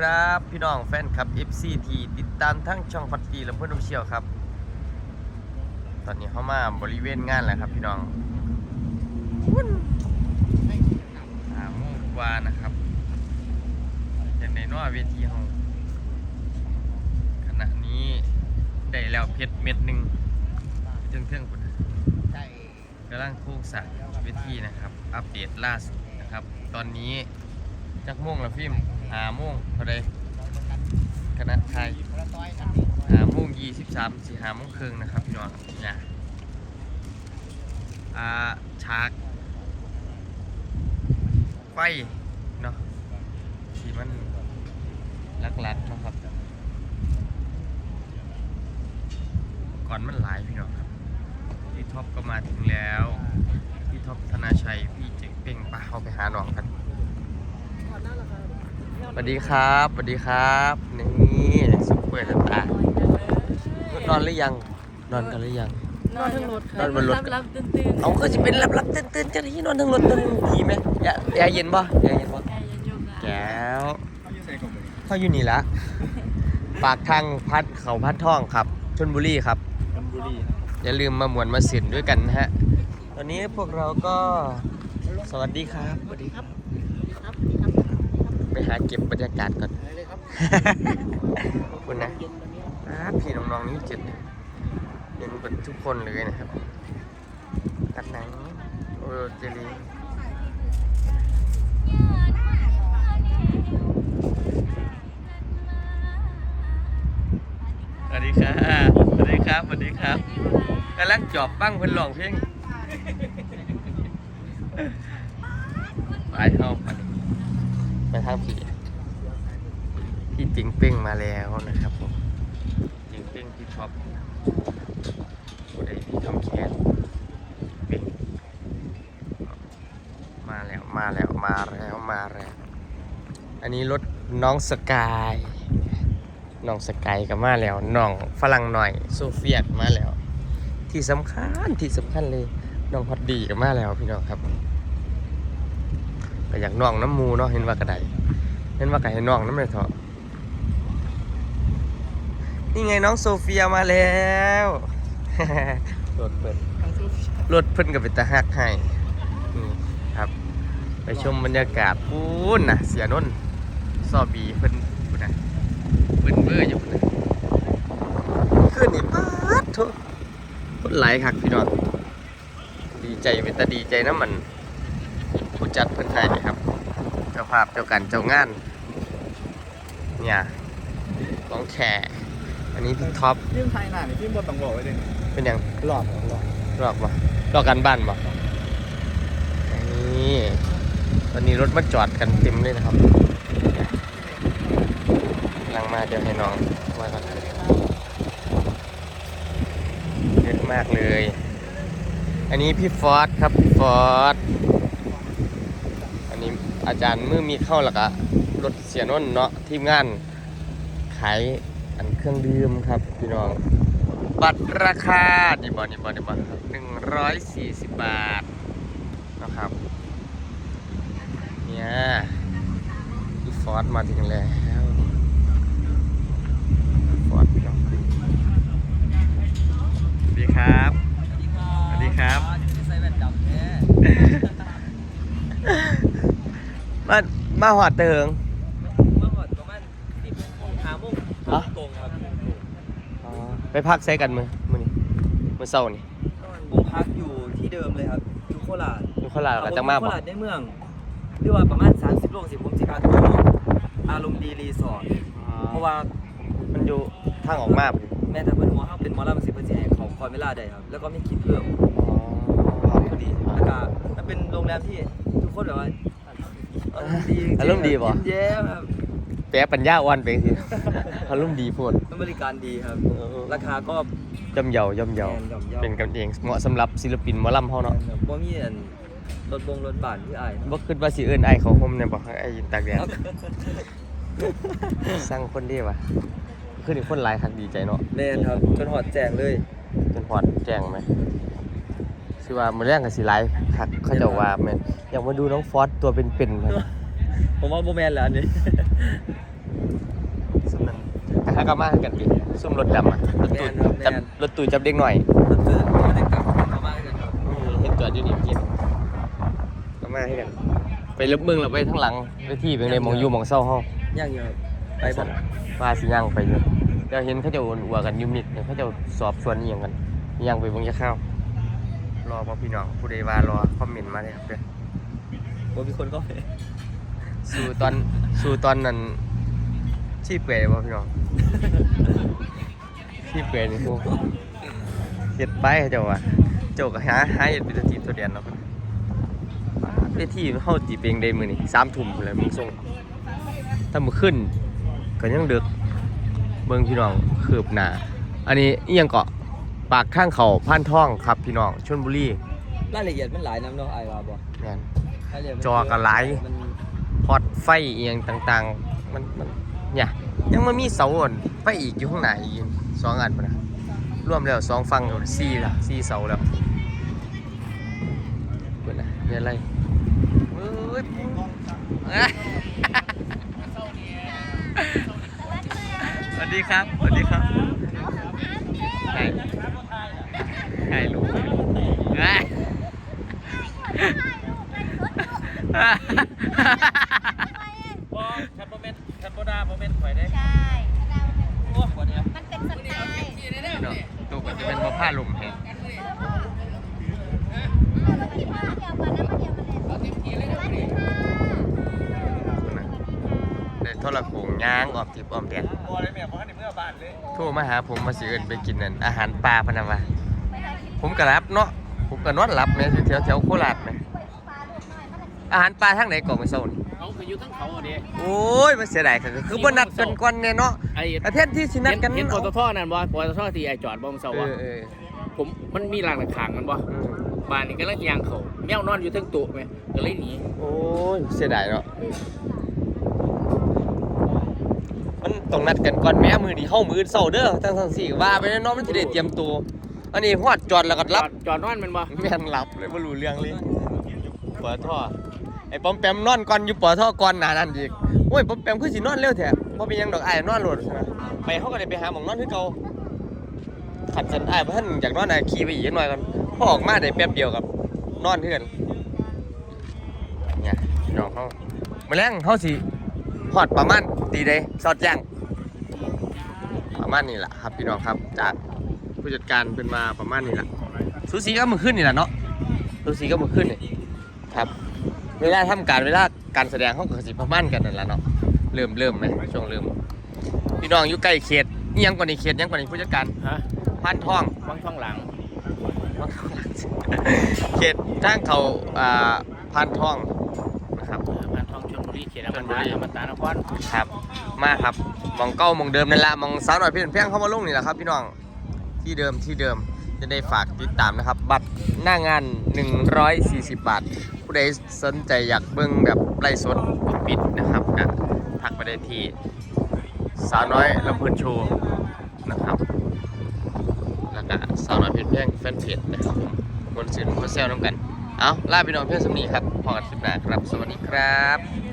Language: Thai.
ครับ พี่น้องแฟนคลับ FC ทีติดตามทั้งช่องพัตตีและเพื่อนอเชียวครับ ตอนนี้เข้ามาบริเวณงานแล้วครับพี่น้องวุ่นหาโมงกวานะครับอย่างในนอเวทีห้องขณะนี้ได้แล้วเพชรเม็ดหนึ่งเทิงเทิงๆพุ่นน่ะกำลังโครงสร้างเวทีนะครับ อัปเดตล่าสุดนะครับ ตอนนี้จักม่วงละฟิล์ม หาโม่วงเท่าไรคณะไทยหาโม่วงยี่สิบสามสี่หาโม่วงครึ่งนะครับพี่น้องเนี่ยอ่าฉากไฟเนาะที่มันหลักๆเนะครับ ก่อนมันหลายพี่น้องครับพี่ท็อปก็มาถึงแล้วพี่ท็อปธนาชัยพี่เจ๋งเป่งปะเขาไปหาหน้องกัน สวัสดีครับสวัสดีครับ นี่สุขเปิดตานอนหรือยัง นอนกันหรือยัง นอนทั้งรถนอนบนรถรับรับตื่นตื่นเอาก็จะเป็นรับรับตื่นตื่นๆจะที่นอนทั้งรถทั้งดีไหมแอร์แอร์เย็นป่ะแอร์เย็นป่ะแอร์เย็นอยู่นะแก้วเขาอยู่นี่ละปากทางพัดเขาพัดท่องครับชนบุรีครับบุรีอย่าลืมมาหมวนมาสินด้วยกันนะฮะ ตอนนี้พวกเราก็สวัสดีครับสวัสดีครับครับ ไปหาเก็บบรรยากาศก่อนขอบคุณนะอ่าพี่น้องๆนี่เจ็ดเห็นกันทุกคนเลยนะครับ ตัดหนังโอเจลีสวัสดีครับสวัสดีครับสวัสดีครับกำลังจอบปั้งเพิ่นร้องเพลงไปเข้าไป ไปทางผีพี่จิงเป้งมาแล้วนะครับผมจิงเป้งพี่ท็อปผู้ใดพี่ทำแคสเป้งมาแล้วมาแล้วมาแล้วมาแล้ว อันนี้รถน้องสกายน้องสกายก็มาแล้วน้องฝรั่งหน่อยโซเฟียตมาแล้ว ที่สำคัญที่สำคัญเลยน้องฮอตดีก็มาแล้วพี่น้องครับ ก็อยากน้องน้ำมูเนาะเห็นว่ากระไดเห็นว่าไก่ให้น้องน้ำเลยเถอะนี่ไงน้องโซเฟียมาแล้วรถเพิ่นรถเพิ่นกับเป็นตาฮักให้นี่ครับ ไปชมบรรยากาศพูนนะเสียนนท์ซอบีเพิ่นพูนนะเพิ่นเบื่ออยู่พูนนะขึ้นนี่ป๊าดโทุคนหลายคักพี่น้องดีใจเป็นตาดีใจนะมัน ผู้จัดเพิ่นให้ครับ เจ้าภาพเจ้ากันเจ้างาน เนี่ยของแขกอันนี้พี่ท็อปพี่ไทยหน้านี่พี่บนต้องบอกไว้เลยเป็นยังหลอกหลอกหลอกบ่หลอกกันบ้านบ่นี่ตอนนี้รถมาจอดกันเต็มเลยนะครับกำลังมาเดี๋ยวให้น้องมาก่อนเยอะมากเลย อันนี้พี่ฟอสครับพี่ฟอส อาจารย์มือมีเข้าแล้วก็รถเสียนนเนาะทีมงาน ขายอันเครื่องดื่มครับพี่น้อง บัตรราคานี่บอนี่บอนี่บอหนึ่งร้อยสี่สิบบาทนะครับเนี่ยฟอร์ดมาถึงแล้วฟอร์ดพี่น้องสวัสดีครับ สวัสดีครับ ใส่แว่นดำแท้ มามาหอดเติงเมื่อก่อนประมาณสิบหาโมงฮะตรงครับไปพักใช้กันมือมือนี่มือเศร้านี่ผมพักอยู่ที่เดิมเลยครับอยู่โคราชอยู่โคราชกับจังมาโคบ่ราชในเมืองหรือว่าประมาณ 30โลสิผมสิพาทัวร์อารมณ์ดีรีสอร์ทเพราะว่ามันอยู่ทางออกมาบ่แม้แต่เพื่อนหัวเขาเป็นหมอลำสิเพื่อนสิให้เขาคอยเวลาได้ครับ แล้วก็ไม่คิดเพิ่มอ๋อพอดีแล้วก็มันเป็นโรงแรมที่ทุกคนแบบว่า อารมณ์ดีจงๆอารมณ์ดีบ่ยิ้มแย้มครับแปะปัญญาอ่อนไปสิอารมณ์ดีโพูดมันบริการดีครับเออราคาก็ย่อมเยาย่อมเยาแพงย่อมเยาเป็นกันเองเหมาะสำหรับศิลปินหมอลำเฮาเนาะบ่มีอันรถบงรถบานที่อายบ่คิดว่าสิเอิ้นไอ้ายเขาห่มเนี่ยบ่ให้ไอ้ายยืนตากแดดสั่งคนเดียวว่ะคือนี่คนหลายคักดีใจเนาะแน่นครับจนหอดแจงเลยจนฮอดแจ้งไหม สิว่ามื้อแรงก็สิหลายคักเขาเจ้าว่าแม่นอยากมาดูน้องฟอสตัวเป็นๆมันผมว่าโบแมนแหละอันนี้กลับมากันดิซุ่มรถดำอะรถตู้จับรถตู้จับเด็กหน่อยรถตู้ไม่ได้กลับเข้ามากันครับเห็นจอดอยู่นี่กินกลับมาให้กัน ไปลบเมืองเราไปทั้งหลังไปที่เป็นในหมองอยู่หมองเศร้าห้องย่างเยอะไปบ่ว่าสิย่างไปอยู่เดี๋ยวเห็นเขาจะโอนอัวกันอยูมิดเนี่ยเขาจะสอบสวนอีหยังกันย่างไปเบงจะเข้าว รอพ่อพี่น้องผู้ใดว่ารอคอมเมนต์มาเลยครับเด้อบ่มีคนก็ไปสู่ตอนสู่ตอนนั้นชีพเปรย์บ่พี่น้องชีพเปรย์นี่พวกเฮ็ดไปให้เจ้าว่าเจ้าก็หาหาเฮ็ดเป็นตัวจีบตัวเดียนเนาะเวทีเฮาตีเพลงได้มื้อนี้3ทุ่มพุ่นแหละมึงส่งถ้ามื้อขึ้นก็ยังดึกเบิ่งพี่น้องคืบหน้าอันนี้อีหยังเกาะ ปากข้างเขาพานท่องครับพี่น้องชลบุรีรายละเอียดมันหลายน้ำเนาะไอ้ว่าบ่แม่น รายละเอียดมันจอก็หลาย มันพอดไฟเอียงต่างๆ มันมันเนี่ยยังมามีเสาอ่อนไฟอีกอยู่ข้างหน้าอีกสองอันปะนะรวมแล้วสองฟังกับสี่ละสี่เสาแล้วเปิดนะมีอะไรเอ้ยอะสวัสดีครับสวัสดีครับไหน ไหนลูกอะบ่คันบ่แม่นคันบ่ด่าบ่แม่นข่อยเด้ใช่โอ้บ่เนี่ยมันเป็นสไตล์เนาะตัวก็จะเป็นมะพร้าวลมแฮะได้โทรโขงย่างออมทิพย์ออมแดดบ่ได้แม่บ่ทันได้เมื่อบ้านเลยโทรมาหาผมมาสิเอินไปกินนั่นอาหารปลาพะนะวะ ผมก็รับเนาะผมก็นอนหลับแม่อยู่แถวแถวโคราชแม่อาหารปลาทางไหนก่อนมื้อเช้านี่เขาไปอยู่ทั้งเขาอะดิโอ้ยมันเสียดายค่ะคือบ่นัดกันก่อนแน่เนาะไอ้อาเทศที่สินัดกันเห็นปเนาะตทนั่นบ่ปตทที่ไอ้จอดบ่มเสาเออะอเออผมมันมีหลังขางมันบ่อืมบ้านนี่ก็ลังยางเขาแมวนอนอยู่ทั้งตุไหมก็เลยหนีโอ้ยเสียดายเนาะมันต้องนัดกันก่อนแม้มือนี้เฮามื้อเช้าเด้อทั้งทั้งสี่ว่าไปเนาะมันสิได้เตรียมตัว อันนี้ฮอดจอดแล้วก็จรัอบดจอดนอนแมันบ่แม่นหลับเลยไม่รู้เรื่องเลยปอท่อไอ้ปอมแปมนอนก่อนอยู่ปอท่อก่อนหนานั่นอีกโอ้ยปอมแปมคือสินอนเร็วแท้บ่เป็นหยังดอกอ้ายนอนโหลดนะไปเขาก็ได้ไปหาหมองนอนคือเก่าขัดสันอ้ายบ่ทันอยากนอนอ้ายขี่ไปอีกหน่อยก่อนพอออกมาได้แป๊บเดียวกับ นอนเทือนเนี่ยพี่น้องเขามื้อแรงเฮาสิฮอดประมาณตีใดสอดแจ้งประมาณนี้ล่ะครับพี่น้องครับจาก ผู้จัดการเป็นมาประมาณนี้ล่ะสูสีก็มือขึ้นนี่แหละเนาะสูสีก็มือขึ้นนี่ครับ เวลาทำการเวลาการแสดงเขาก็สิประมาณกันนั่นแหละเนาะเริ่มเริ่มไหมช่วงเริ่มพี่น้องอยู่ใกล้เขตอิหยังกว่านี้เขตอิหยังกว่านี้ผู้จัดการฮะพานท่องวังท้องหลังเขตทางเขาอ่าพานท่องนะครับเออบ้านท้องชลบุรีเขตอมชลบุตะรีอมตะนครครับ มาครับมองเก้ามองเดิมนั่นแหละมองสาวหน่อยเพี่นเพียงเข้ามาลงนี่แหละครับพี่น้อง ที่เดิมที่เดิมจะได้ฝากติดตามนะครับ บัตรหน้างาน 140 บาท ผู้ใดสนใจอยากเบิ่งแบบไล่สดปิดนะครับก็ทักไปได้ที่สาวน้อยลำเพลินโชว์นะครับ แล้วก็สาวน้อยเพชรแพงแฟนเพจนะครับผมบนสื่อคนเซลน้ำกัน เอาล่าพี่น้องเพื่อนสำนีครับพอกันคลิปหนาครับ สวัสดีครับ